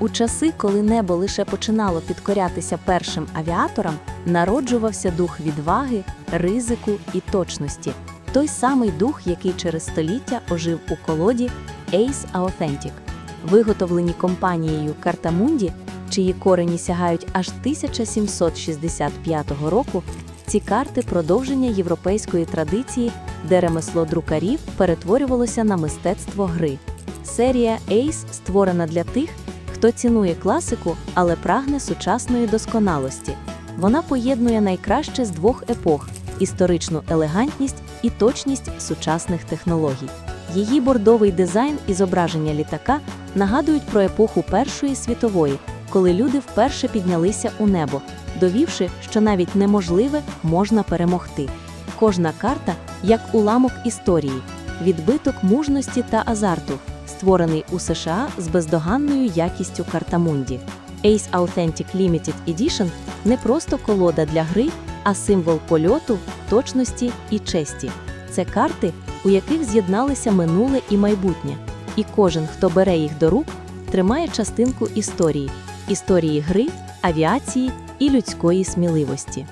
У часи, коли небо лише починало підкорятися першим авіаторам, народжувався дух відваги, ризику і точності. Той самий дух, який через століття ожив у колоді Ace Authentic, виготовлені компанією Картамунді, чиї корені сягають аж 1765 року. Ці карти продовження європейської традиції, де ремесло друкарів перетворювалося на мистецтво гри. Серія Ace створена для тих, хто цінує класику, але прагне сучасної досконалості. Вона поєднує найкраще з двох епох історичну елегантність і точність сучасних технологій. Її бордовий дизайн і зображення літака нагадують про епоху Першої світової, коли люди вперше піднялися у небо, довівши, що навіть неможливе можна перемогти. Кожна карта як уламок історії, відбиток мужності та азарту, створений у США з бездоганною якістю картамунді. Ace Authentic Limited Edition не просто колода для гри, а символ польоту, точності і честі. Це карти, у яких з'єдналися минуле і майбутнє. І кожен, хто бере їх до рук, тримає частинку історії історії гри, авіації і людської сміливості.